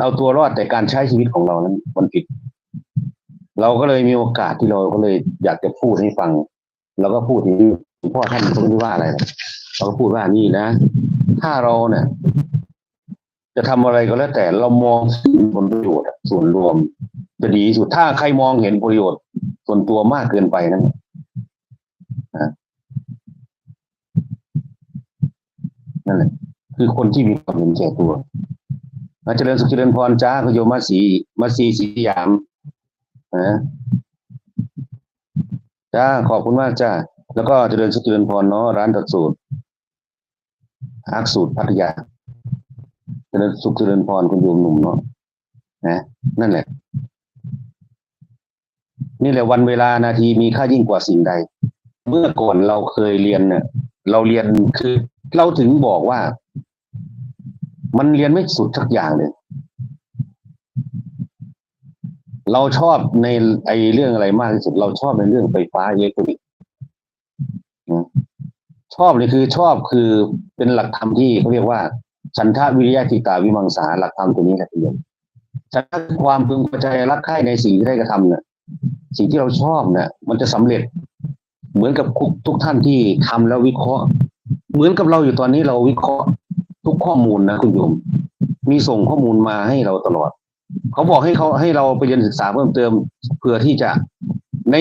เอาตัวรอดแต่การใช้ชีวิตของเรานั้นมันผิด เราก็เลยมีโอกาสที่เราก็เลยอยากจะพูดให้ฟัง แล้วก็พูดถึงพ่อท่านก็ไม่ว่าอะไรเราก็พูดว่านี่นะ ถ้าเราเนี่ย จะทำอะไรก็แล้วแต่เรามองถึงผลประโยชน์ส่วนรวมจะดีที่สุดถ้าใครมองเห็นประโยชน์ส่วนตัวมากเกินไปนั้นนั่นแหละคือคนที่มีความเห็นแก่ตัว อาเจริญสุขเจริญพรจ้าพโยมมาสีมาสีสีสยามนะจ้าขอบคุณมากจ้าแล้วก็เจริญสุขเจริญพรเนาะร้านตัดสูตรอาร์คสูตรพัทยาเจริญสุขเจริญพรคุณโยมหนุ่มเนาะนะนั่นแหละ นี่แหละวันเวลานาทีมีค่ายิ่งกว่าสิ่งใด เมื่อก่อนเราเคยเรียนเนี่ยเราเรียนคือเราถึงบอกว่า มันเรียนไม่สุดสักอย่างเลย เราชอบในไอเรื่องอะไรมากที่สุด เราชอบในเรื่องไฟฟ้าอิเล็กทรอนิกส์ชอบเลยคือชอบคือเป็นหลักธรรมที่เขาเรียกว่าฉันทะวิริยะจิตาวิมังสาหลักธรรมตัวนี้แหละทีเดียวฉันทะคือความพึงพอใจรักใคร่ในสิ่งที่ได้กระทำเนี่ยสิ่งที่เราชอบเนี่ยมันจะสำเร็จ เหมือนกับทุกท่านที่ทำแล้ววิเคราะห์ เหมือนกับเราอยู่ตอนนี้เราวิเคราะห์ ทุกข้อมูลนะคุณโยม มีส่งข้อมูลมาให้เราตลอด เขาบอกให้เขาให้เราไปเรียนศึกษาเพิ่มเติมเพื่อที่จะใน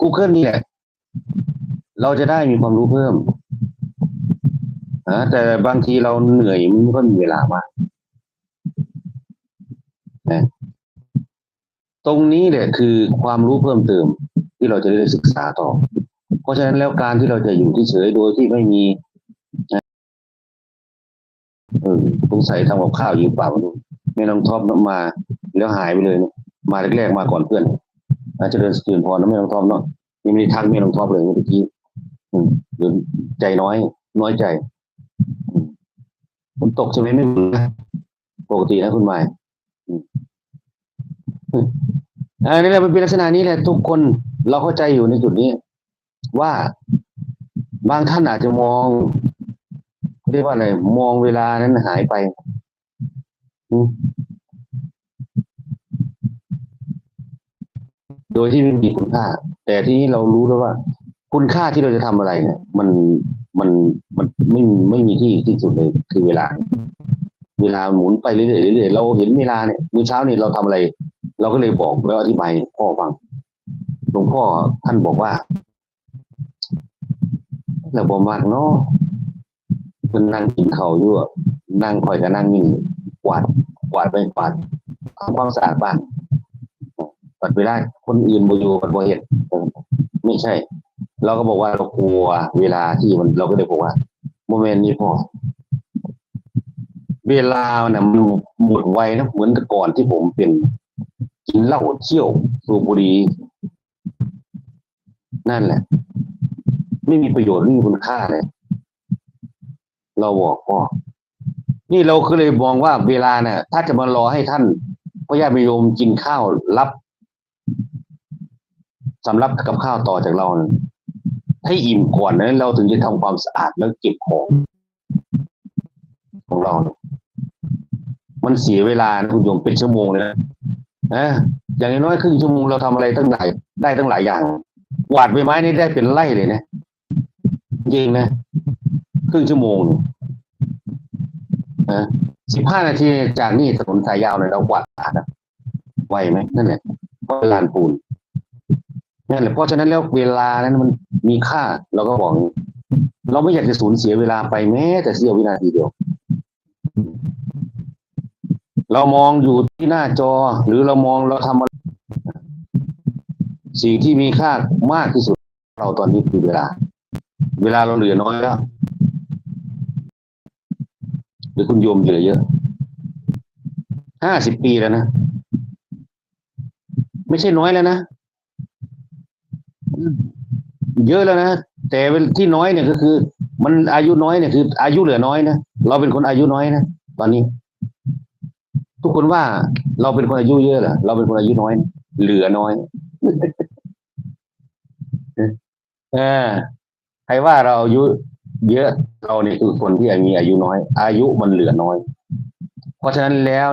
Google นี่แหละ เราจะได้มีความรู้เพิ่มนะแต่บางทีเราเหนื่อยมันก็มีเวลามากนะตรงนี้เนี่ยคือความรู้เพิ่มเติมที่เราจะได้ศึกษาต่อ เพราะฉะนั้นแล้วการที่เราจะอยู่เฉยๆโดยที่ไม่มี เออสงสัยทำกับข้าวอยู่เปล่าไม่รู้ไม่น้องท็อปมา แล้วหายไปเลยเนี่ยมาแรกๆมาก่อนเพื่อนอาจจะเดินสตืนพรนะไม่น้องท็อปเนาะยังไม่ได้ทักไม่น้องท็อปเลยเมื่อกี้อืมเดี๋ยวใจน้อย น้อยใจอืมฝนตกใช่ไหมไม่เหมือนปกตินะคุณหมายอันนี้แหละมันเป็นลักษณะนี้แหละทุกคนเราเข้าใจอยู่ในจุดนี้ ว่าบางท่านอาจจะมอง เรียกว่าอะไรมองเวลานั้นหายไปโดยที่ไม่มีคุณค่า แต่ที่นี้เรารู้แล้วว่า คุณค่าที่เราจะทำอะไรเนี่ย มันมันมันไม่ไม่มีที่ที่สุดเลยคือเวลา เวลาหมุนไปเรื่อยๆเรื่อยๆเราเห็นเวลาเนี่ยมื้อเช้านี่เราทำอะไร เราก็เลยบอกแล้วอธิบายพ่อฟังหลวงพ่อท่านบอกว่าเราบอกมากเนาะ มันนั่งกินข้าวอยู่นั่งคอยก็นั่งนิ่งกวาดกวาดไปกวาดทำความสะอาดบ้านปัดไปได้คนอื่นบ่อยู่ปัดบ่เห็นไม่ใช่ เราก็บอกว่าเรากลัวเวลาที่มันเราก็เลยบอกว่าโมเมนต์นี้พอเวลาเนี่ยมันหมดไวนะเหมือนแต่ก่อนที่ผมเป็นกินเหล้าเที่ยวสูบบุหรี่นั่นแหละ ไม่มีประโยชน์ไม่มีคุณค่าเลย เราบอกพ่อนี่เราก็เลยมองว่าเวลาเนี่ยถ้าจะมารอให้ท่านพ่อญาติโยมกินข้าวรับสำรับกับข้าวต่อจากเราให้อิ่มก่อนนั้น เราถึงจะทำความสะอาดแล้วเก็บของของเรามันเสียเวลานะคุณโยมเป็นชั่วโมงเลยนะนะอย่างน้อยครึ่งชั่วโมงเราทำอะไรตั้งหลายได้ตั้งหลายอย่างกวาดใบไม้นี่ได้เป็นไร่เลยนะจริงนะ รึ่งชั่วโมงนะสิบห้านาทีจากนี่ถนนสายยาวเลยเรากวาดนะไหวไหมนั่นแหละเพราะลานปูนนั่นแหละเพราะฉะนั้นแล้วเวลานั้นมันมีค่าเราก็บอกเราไม่อยากจะสูญเสียเวลาไปแม้แต่เสี้ยววินาทีเดียว เรามองอยู่ที่หน้าจอ หรือเรามองเราทำอะไรสิ่งที่มีค่ามากที่สุด เราตอนนี้คือเวลา เวลาเราเหลือน้อยแล้ว หรือคุณโยมเหลือเยอะห้าสิบปีแล้วนะ ไม่ใช่น้อยแล้วนะ เยอะแล้วนะ แต่ที่น้อยเนี่ยก็คือ มันอายุน้อยเนี่ยคือ อายุเหลือน้อยนะเราเป็นคนอายุน้อยนะตอนนี้ ทุกคนว่าเราเป็นคนอายุเยอะเหรอเราเป็นคนอายุน้อย เหลือน้อยเออใครว่าเราอายุ เยอะเราเนี่ยคือคนที่มีอายุน้อย อายุมันเหลือน้อย เพราะฉะนั้นแล้ว